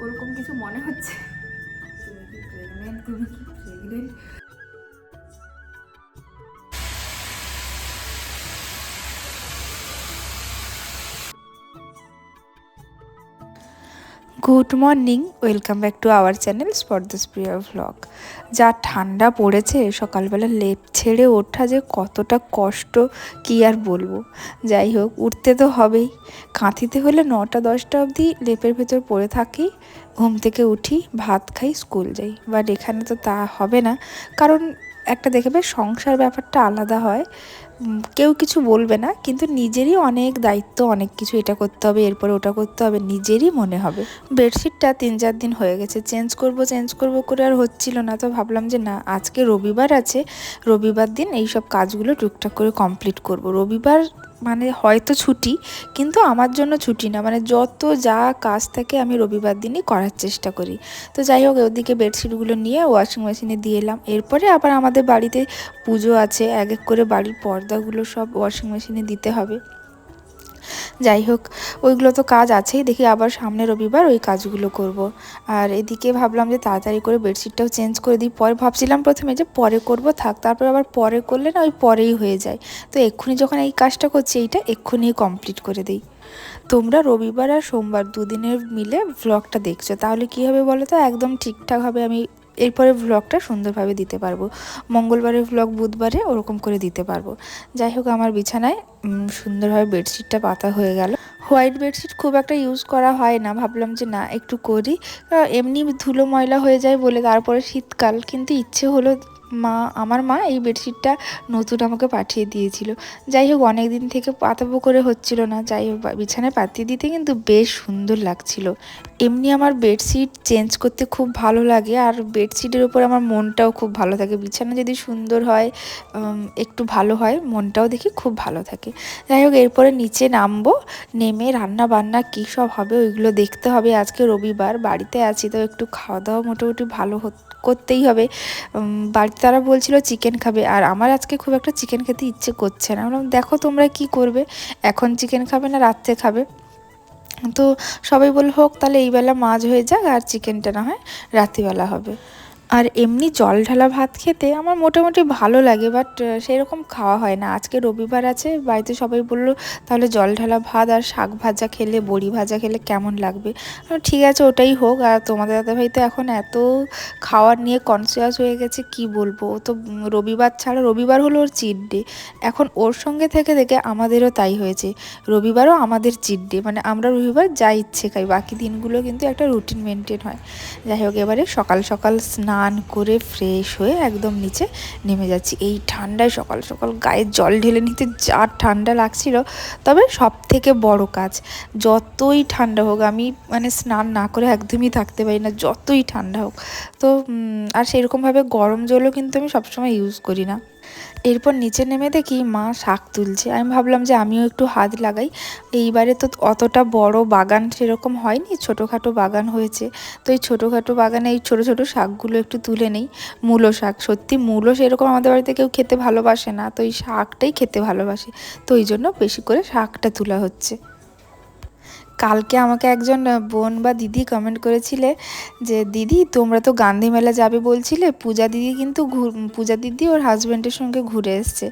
ওরকম কিছু মনে হচ্ছে। তুমি কি প্রেগনেন্ট তুমি কি pregnant good morning, welcome back to our channel স্পর্দাস প্রিয় ভ্লগ যা ঠান্ডা পড়েছে, সকালবেলা লেপ ছেড়ে ওঠা যে কতটা কষ্ট, কি আর বলব। যাই হোক, উঠতে তো হবেই। কাঁথিতে হলে নটা, দশটা অবধি লেপের ভেতর পড়ে থাকি, ঘুম থেকে উঠি, ভাত খাই, স্কুল যাই। বাট এখানে তো তা হবে না, কারণ একটা দেখবে সংসার ব্যাপারটা আলাদা হয়। কেউ কিছু বলবে না, কিন্তু নিজেরই অনেক দায়িত্ব, অনেক কিছু এটা করতে হবে, এরপরে ওটা করতে হবে, নিজেরই মনে হবে। বেডশিটটা তিন চার দিন হয়ে গেছে, চেঞ্জ করব চেঞ্জ করব করে আর হচ্ছিল না, তো ভাবলাম যে না, আজকে রবিবার আছে, রবিবার দিন এই সব কাজগুলো টুকটাক করে কমপ্লিট করব। রবিবার মানে হয়তো ছুটি, কিন্তু আমার জন্য ছুটি না। মানে যত যা কাজ থাকে আমি রবিবার দিনই করার চেষ্টা করি। তো যাই হোক ওদিকে বেডশিটগুলো নিয়ে ওয়াশিং মেশিনে দিয়ে এলাম। এরপরে আবার আমাদের বাড়িতে পুজো আছে, এক এক করে বাড়ির পর্দাগুলো সব ওয়াশিং মেশিনে দিতে হবে। যাই হোক, ওইগুলো তো কাজ আছেই, দেখি আবার সামনে রবিবার ওই কাজগুলো করব। আর এদিকে ভাবলাম যে তাড়াতাড়ি করে বেডশিটটাও চেঞ্জ করে দিই, পরে ভাবছিলাম প্রথমে যে পরে করব, থাক, তারপর আবার পরে করলে না ওই পরেই হয়ে যায়। তো এক্ষুনি যখন এই কাজটা করছি, এইটা এক্ষুনি কমপ্লিট করে দিই। তোমরা রবিবার আর সোমবার দুদিনের মিলে ভ্লগটা দেখছ, তাহলে কী হবে বলো তো? একদম ঠিকঠাকভাবে আমি এরপরে ভ্লগটা সুন্দরভাবে দিতে পারব। মঙ্গলবারের ভ্লগ বুধবারে ওরকম করে দিতে পারব। যাই হোক, আমার বিছানায় সুন্দরভাবে বেডশিটটা পাতা হয়ে গেল। হোয়াইট বেডশিট খুব একটা ইউজ করা হয় না। ভাবলাম যে না, একটু করি। এমনি ধুলো ময়লা হয়ে যায় বলে তারপরে শীতকাল, কিন্তু ইচ্ছে হলো মা, আমার মা এই বেডশিটটা নতুন আমাকে পাঠিয়ে দিয়েছিল। যাই হোক অনেক দিন থেকে পাতাবো করে হচ্ছিল না। যাই হোক বিছানায় পাতিয়ে দিতে কিন্তু বেশ সুন্দর লাগছিল। এমনি আমার বেডশিট চেঞ্জ করতে খুব ভালো লাগে আর বেডশিটের উপর আমার মনটাও খুব ভালো থাকে। বিছানা যদি সুন্দর হয় একটু ভালো হয়, মনটাও দেখি খুব ভালো থাকে। যাই হোক, এরপরে নিচে নামবো, নেমে রান্না বান্না কী সব হবে ওইগুলো দেখতে হবে। আজকে রবিবার, বাড়িতে আছি তো একটু খাওয়া দাওয়া মোটামুটি ভালো করতেই হবে। বাড়িতে তারা বলছিল চিকেন খাবে আর আমার আজকে খুব একটা চিকেন খেতে ইচ্ছে করছে না। বললাম, দেখো তোমরা কি করবে? এখন চিকেন খাবে না রাত্রে খাবে? তো সবাই বলল, হোক, তাহলে এইবেলা মাছ হয়ে যাক আর চিকেনটা না হয় রাত্রিবেলা হবে। আর এমনি জল ঢালা ভাত খেতে আমার মোটামুটি ভালো লাগে বাট সেরকম খাওয়া হয় না। আজকে রবিবার আছে, বাড়িতে সবাই বলল, তাহলে জল ঢালা ভাত আর শাক ভাজা খেলে, বড়ি ভাজা খেলে কেমন লাগবে? ঠিক আছে, ওটাই হোক। আর তোমাদের দাদাভাই তো এখন এত খাওয়ার নিয়ে কনসিয়াস হয়ে গেছে, কি বলব? ও তো রবিবার ছাড়া, রবিবার হলো ওর চিট ডে এখন ওর সঙ্গে থেকে থেকে আমাদেরও তাই হয়েছে। রবিবারও আমাদের চিট ডে মানে আমরা রবিবার যা ইচ্ছে খাই, বাকি দিনগুলো কিন্তু একটা রুটিন মেনটেন হয়। যাই হোক, এবারে সকাল সকাল স্নান করে ফ্রেশ হয়ে একদম নিচে নেমে যাচ্ছি। এই ঠান্ডায় সকাল সকাল গায়ে জল ঢেলে নিতে যা ঠান্ডা লাগছিল, তবে সব থেকে বড় কাজ, যতই ঠান্ডা হোক, আমি মানে স্নান না করে একদমই থাকতে পারি না, যতই ঠান্ডা হোক। তো আর সেরকমভাবে গরম জলও কিন্তু আমি সবসময় ইউজ করি না। এরপর নিচে নেমে দেখি মা শাক তুলছে। আমি ভাবলাম যে আমিও একটু হাত লাগাই। এইবারে তো অতটা বড় বাগান সেরকম হয়নি, ছোটোখাটো বাগান হয়েছে। তো এই ছোটোখাটো বাগানে এই ছোটো ছোটো শাকগুলো একটু তুলে নেই। মূলো শাক, সত্যি মূলো সেরকম আমাদের বাড়িতে কেউ খেতে ভালোবাসে না। তো এই শাকটাই খেতে ভালোবাসে। তো এই জন্য বেশি করে শাকটা তোলা হচ্ছে। কালকে আমাকে একজন বোন বা দিদি কমেন্ট করেছিলে যে, দিদি, তোমরা তো গান্ধী মেলা যাবে বলছিলে, পূজা দিদি কিন্তু পূজা দিদি ওর হাজব্যান্ডের সঙ্গে ঘুরে এসছে।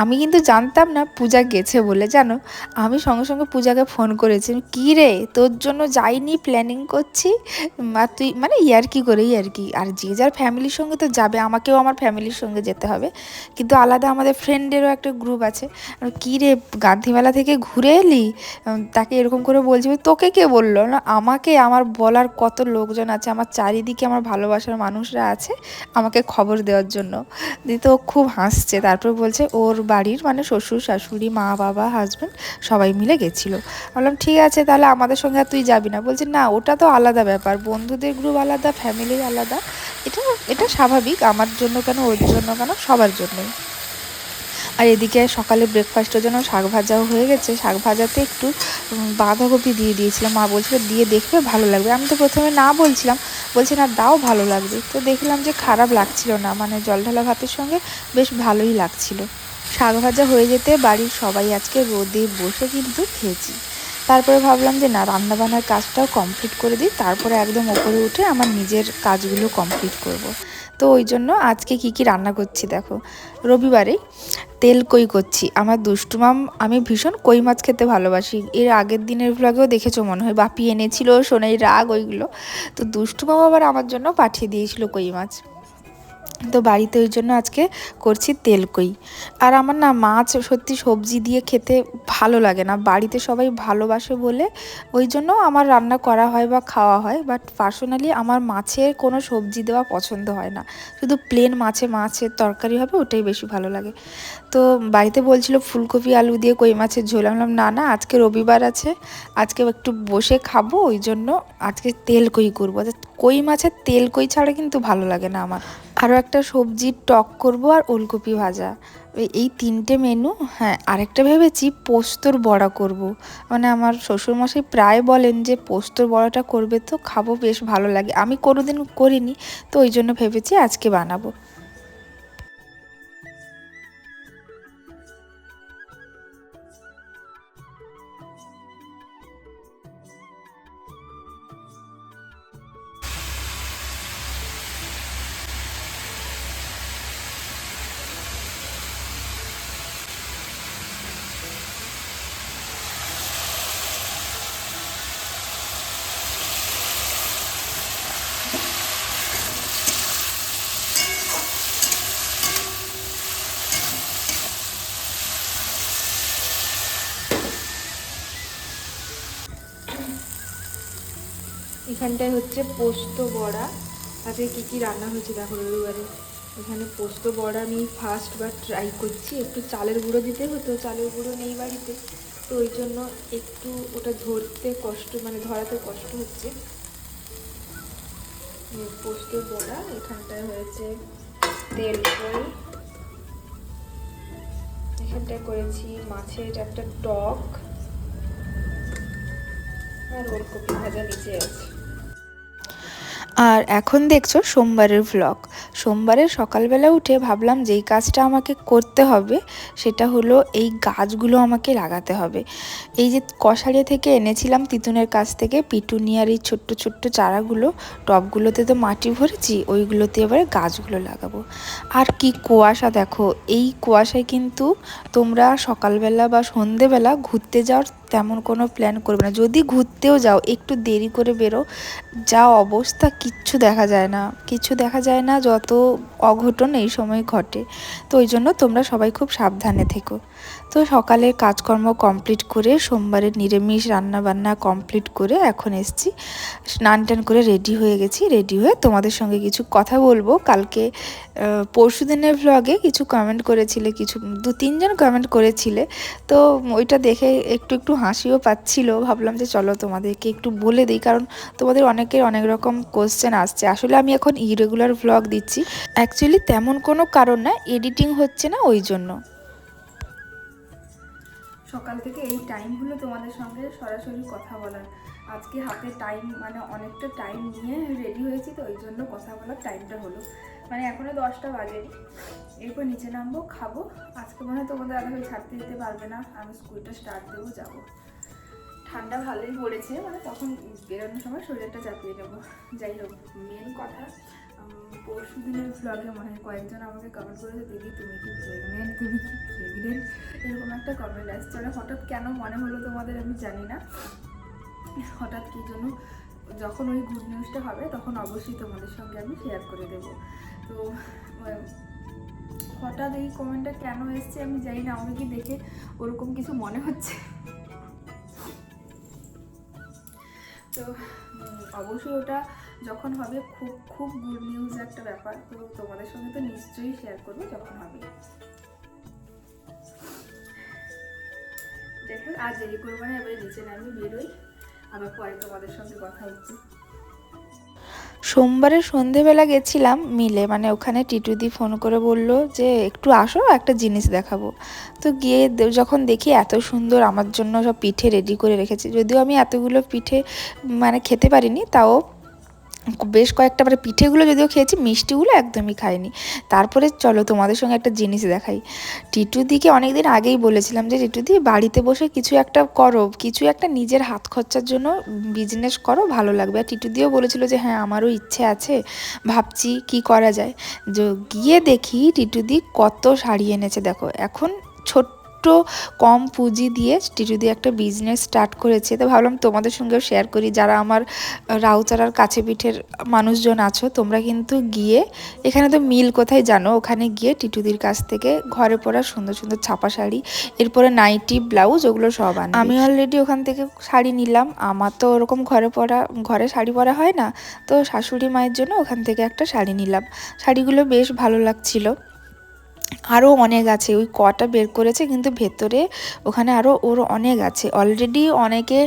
আমি কিন্তু জানতাম না পূজা গেছে বলে, জানো? আমি সঙ্গে সঙ্গে পূজাকে ফোন করেছি কী রে, তোর জন্য যাইনি প্ল্যানিং করছি? আর তুই মানে ইয়ার্কি করে ইয়ার্কি আর যে যার ফ্যামিলির সঙ্গে তো যাবে, আমাকেও আমার ফ্যামিলির সঙ্গে যেতে হবে। কিন্তু আলাদা আমাদের ফ্রেন্ডেরও একটা গ্রুপ আছে। আর কী রে গান্ধীমেলা থেকে ঘুরে এলি? তাকে এরকম করে বলছি তোকে কে বলল? না, আমাকে, আমার বলার কত লোকজন আছে, আমার চারিদিকে আমার ভালোবাসার মানুষরা আছে, আমাকে খবর দেওয়ার জন্য। দিয়ে তো খুব হাসছে। তারপর বলছে, ওর বাড়ির মানে শ্বশুর, শাশুড়ি, মা, বাবা হাজব্যান্ড সবাই মিলে গেছিল। বললাম, ঠিক আছে, তাহলে আমাদের সঙ্গে তুই যাবি না। বলছে, না, ওটা তো আলাদা ব্যাপার, বন্ধুদের গ্রুপ আলাদা ফ্যামিলির আলাদা। এটা এটা স্বাভাবিক, আমার জন্য কেন, ওর জন্য কেন, সবার জন্যই। আর এদিকে সকালে ব্রেকফাস্টের জন্য শাক ভাজাও হয়ে গেছে। শাক ভাজাতে একটু বাঁধাকপি দিয়ে দিয়েছিলাম। মা বলছিল, দিয়ে দেখবে, ভালো লাগবে। আমি তো প্রথমে না বলছিলাম, বলছে, না, দাও, ভালো লাগবে। তো দেখলাম যে খারাপ লাগছিল না মানে জল ঢালা ভাতের সঙ্গে বেশ ভালোই লাগছিল। শাক ভাজা হয়ে যেতে বাড়ির সবাই আজকে রোদে বসে কিন্তু খেয়েছি। তারপরে ভাবলাম যে, না, রান্নাবান্নার কাজটাও কমপ্লিট করে দিই। তারপরে একদম ওপরে উঠে আমার নিজের কাজগুলো কমপ্লিট করব। তো ওই জন্য আজকে কি কি রান্না করছি দেখো। রবিবারে তেল কই করছি? আমার দুষ্টুমাম আমি ভীষণ কই মাছ খেতে ভালোবাসি। এর আগের দিনের ভ্লগেও দেখেছ মনে হয়, বাপি এনেছিল, সোনাই রাগ, ওইগুলো। তো দুষ্টুমাম আবার আমার জন্য পাঠিয়ে দিয়েছিল কই মাছ। তো বাড়িতে ওই জন্য আজকে করছি তেলকই। আর আমার না মাছ সত্যি সবজি দিয়ে খেতে ভালো লাগে না। বাড়িতে সবাই ভালোবাসে বলে ওই জন্য আমার রান্না করা হয় বা খাওয়া হয় বাট পার্সোনালি আমার মাছের কোনো সবজি দেওয়া পছন্দ হয় না। শুধু প্লেন মাছে মাছের তরকারি হবে ওটাই বেশি ভালো লাগে। তো বাড়িতে বলছিল ফুলকপি, আলু দিয়ে কই মাছের ঝোল। আমি বললাম, না না, আজকে রবিবার আছে, আজকে একটু বসে খাব, ওই জন্য আজকে তেল কই করব। কই মাছের তেল কই ছাড়া কিন্তু ভালো লাগে না আমার। আরও একটা সবজির টক করব আর ওলকপি ভাজা। এই- তিনটে মেনু হ্যাঁ আরেকটা ভেবেছি পোস্তর বড়া করব। মানে আমার শ্বশুরমশাই প্রায় বলেন যে পোস্তর বড়াটা করবে তো খাব, বেশ ভালো লাগে। আমি কোনোদিন করিনি, তো ওই জন্য ভেবেছি আজকে বানাবো। এখানটায় হচ্ছে পোস্ত বড়া। আজকে কী কী রান্না হয়েছে দেখো রবিবারে? এখানে পোস্ত বড়া আমি ফার্স্ট বার ট্রাই করছি। একটু চালের গুঁড়ো দিতে হতো, চালের গুঁড়ো নেই বাড়িতে। তো ওই জন্য একটু ওটা ধরতে কষ্ট মানে ধরাতে কষ্ট হচ্ছে। পোস্ত বড়া, এখানটায় হয়েছে তেল কই। এখানটায় করেছি মাছের একটা টক। আর এখন দেখছ সোমবারের ভ্লগ সোমবারে সকালবেলা উঠে ভাবলাম যেই কাজটা আমাকে করতে হবে, সেটা হলো এই গাছগুলো আমাকে লাগাতে হবে। এই যে কষারিয়া থেকে এনেছিলাম তিতুনের কাছ থেকে পিটুনিয়ার এই ছোট্ট ছোট্ট চারাগুলো, টবগুলোতে তো মাটি ভরেছি, ওইগুলোতে এবারে গাছগুলো লাগাবো। আর কি কুয়াশা দেখো, এই কুয়াশায় কিন্তু তোমরা সকালবেলা বা সন্ধেবেলা ঘুরতে যাওয়ার তেমন কোনো প্ল্যান করবে না। যদি ঘুরতেও যাও, একটু দেরি করে বেরো, যা অবস্থা কিচ্ছু দেখা যায় না। কিছু দেখা যায় না, যত অঘটন এই সময় ঘটে। তো ওই জন্য তোমরা সবাই খুব সাবধানে থেকো। তো সকালের কাজকর্ম কমপ্লিট করে, সোমবারের নিরামিষ রান্না বান্না কমপ্লিট করে এখন এসছি। স্নান টান করে রেডি হয়ে গেছি। রেডি হয়ে তোমাদের সঙ্গে কিছু কথা বলব। কালকে পরশু দিনের ভ্লগে কিছু কমেন্ট করেছিলে, কিছু দু তিনজন কমেন্ট করেছিলে। তো ওইটা দেখে একটু একটু হাসিও পাচ্ছিল। ভাবলাম যে চলো তোমাদেরকে একটু বলে দিই, কারণ তোমাদের অনেকের অনেক রকম কোশ্চেন আসছে। আসলে আমি এখন ইরেগুলার ভ্লগ দিচ্ছি। অ্যাকচুয়ালি তেমন কোনো কারণ না এডিটিং হচ্ছে না ওই জন্য। সকাল থেকে এই টাইমগুলো তোমাদের সঙ্গে সরাসরি কথা বলার। আজকে হাতে টাইম মানে অনেকটা টাইম নিয়ে রেডি হয়েছি, তো ওই জন্য কথা বলার টাইমটা হলো। মানে এখনও দশটা বাজেনি। এরপর নিচে নামবো, খাব। আজকে মনে হয় তোমাদের আগে ছাড়তে দিতে পারবে না। আমি স্কুলটা স্টার্ট দেবো, যাব। ঠান্ডা ভালোই পড়েছে মানে তখন বেরোনোর সময় শরীরটা চাপিয়ে নেব। যাই হোক মেন কথা পরশু দিনের ভ্লগে মনে হয় কয়েকজন আমাকে কমেন্ট করেছে, দিদি, তুমি কি প্রেগনেন্ট তুমি কি প্রেগনেন্ট এরকম একটা কমেন্ট আসছে। মানে হঠাৎ কেন মনে হলো তোমাদের আমি জানি না। হঠাৎ কী জন্য যখন ওই গুড নিউজটা হবে, তখন অবশ্যই তোমাদের সঙ্গে আমি শেয়ার করে দেব। তো হঠাৎ এই কমেন্টটা কেন এসছে আমি জানি না, আমাকে কি দেখে ওরকম কিছু মনে হচ্ছে? তো অবশ্যই ওটা যখন হবে খুব খুব গুড নিউজ একটা ব্যাপার, তো তোমাদের সঙ্গে তো নিশ্চয়ই শেয়ার করব যখন হবে। দেখো, আর দেরি করব না, এবারে নিচে নামি বেরোই। আবার পরে তোমাদের সঙ্গে কথা হচ্ছে। সোমবারে সন্ধেবেলা গেছিলাম মিলে মানে ওখানে টিটুদি ফোন করে বলল যে, একটু আসো, একটা জিনিস দেখাবো। তো গিয়ে যখন দেখি এত সুন্দর, আমার জন্য সব পিঠে রেডি করে রেখেছে। যদিও আমি এতগুলো পিঠে মানে খেতে পারিনি, তাও বেশ কয়েকটা মানে পিঠেগুলো যদিও খেয়েছি, মিষ্টিগুলো একদমই খাইনি। তারপরে চলো তোমাদের সঙ্গে একটা জিনিস দেখাই। টিটুদিকে অনেকদিন আগেই বলেছিলাম যে, টিটুদি, বাড়িতে বসে কিছু একটা করো, কিছু একটা নিজের হাত খরচার জন্য বিজনেস করো, ভালো লাগবে। আর টিটুদিও বলেছিল যে হ্যাঁ আমারও ইচ্ছে আছে, ভাবছি কি করা যায়। যে, গিয়ে দেখি টিটুদি কত শাড়ি এনেছে, দেখো। এখন ছোট্ট কম পুঁজি দিয়ে টিটুদি একটা বিজনেস স্টার্ট করেছে। তো ভাবলাম তোমাদের সঙ্গেও শেয়ার করি। যারা আমার রাউচারার কাছে পিঠের মানুষজন আছো, তোমরা কিন্তু গিয়ে এখানে তো মিল কোথায় জানো? ওখানে গিয়ে টিটুদির কাছ থেকে ঘরে পরা সুন্দর সুন্দর ছাপা শাড়ি, এরপরে নাইটি ব্লাউজ ওগুলো সব আন আমি অলরেডি ওখান থেকে শাড়ি নিলাম। আমার তো ওরকম ঘরে পরা, ঘরে শাড়ি পরা হয় না। তো শাশুড়ি মায়ের জন্য ওখান থেকে একটা শাড়ি নিলাম। শাড়িগুলো বেশ ভালো লাগছিল। আরও অনেক আছে, ওই কটা বের করেছে কিন্তু ভেতরে ওখানে আরও ওর অনেক আছে। অলরেডি অনেকে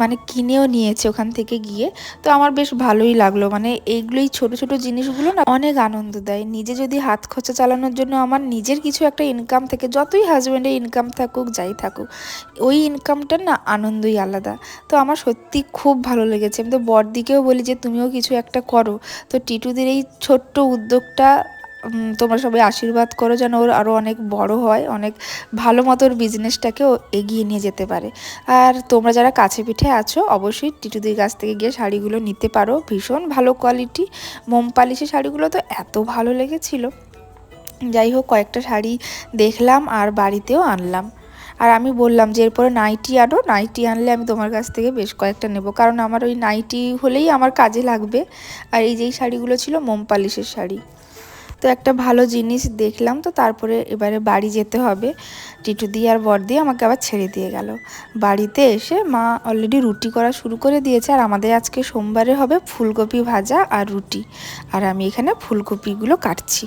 মানে কিনেও নিয়েছে ওখান থেকে গিয়ে। তো আমার বেশ ভালোই লাগল মানে এইগুলোই ছোট ছোট জিনিসগুলো না অনেক আনন্দ দেয়। নিজে যদি হাত খরচা চালানোর জন্য আমার নিজের কিছু একটা ইনকাম থেকে, যতই হাজব্যান্ডের ইনকাম থাকুক, যাই থাকুক, ওই ইনকামটার না আনন্দই আলাদা। তো আমার সত্যি খুব ভালো লেগেছে। আমি তো বরদিকেও বলি যে, তুমিও কিছু একটা করো। তো টিটুদের এই ছোট্ট উদ্যোগটা তোমরা সবাই আশীর্বাদ করো যেন ওর আরও অনেক বড় হয়, অনেক ভালো মতো ওর বিজনেসটাকেও এগিয়ে নিয়ে যেতে পারে। আর তোমরা যারা কাছে পিঠে আছো, অবশ্যই টিটুদির কাছ থেকে গিয়ে শাড়িগুলো নিতে পারো। ভীষণ ভালো কোয়ালিটি মোম পালিশের শাড়িগুলো তো এত ভালো লেগেছিল। যাই হোক, কয়েকটা শাড়ি দেখলাম আর বাড়িতেও আনলাম। আর আমি বললাম যে, এরপরে নাইটি আনো। নাইটি আনলে আমি তোমার কাছ থেকে বেশ কয়েকটা নেব। কারণ আমার ওই নাইটি হলেই আমার কাজে লাগবে। আর এই যেই শাড়িগুলো ছিল, মোম পালিশের শাড়ি। তো একটা ভালো জিনিস দেখলাম, তো তারপরে এবারে বাড়ি যেতে হবে। টিটু দিয়ে আর বর দিয়ে আমাকে আবার ছেড়ে দিয়ে গেল। বাড়িতে এসে মা অলরেডি রুটি করা শুরু করে দিয়েছে, আর আমাদের আজকে সোমবারে হবে ফুলকপি ভাজা আর রুটি। আর আমি এখানে ফুলকপিগুলো কাটছি।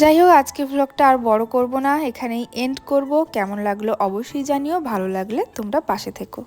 যাই হোক, আজকে ব্লগটা আর বড় করব না, এখানেই এন্ড করব। কেমন লাগল অবশ্যই জানিও, ভালো লাগলে তোমরা পাশে থেকো।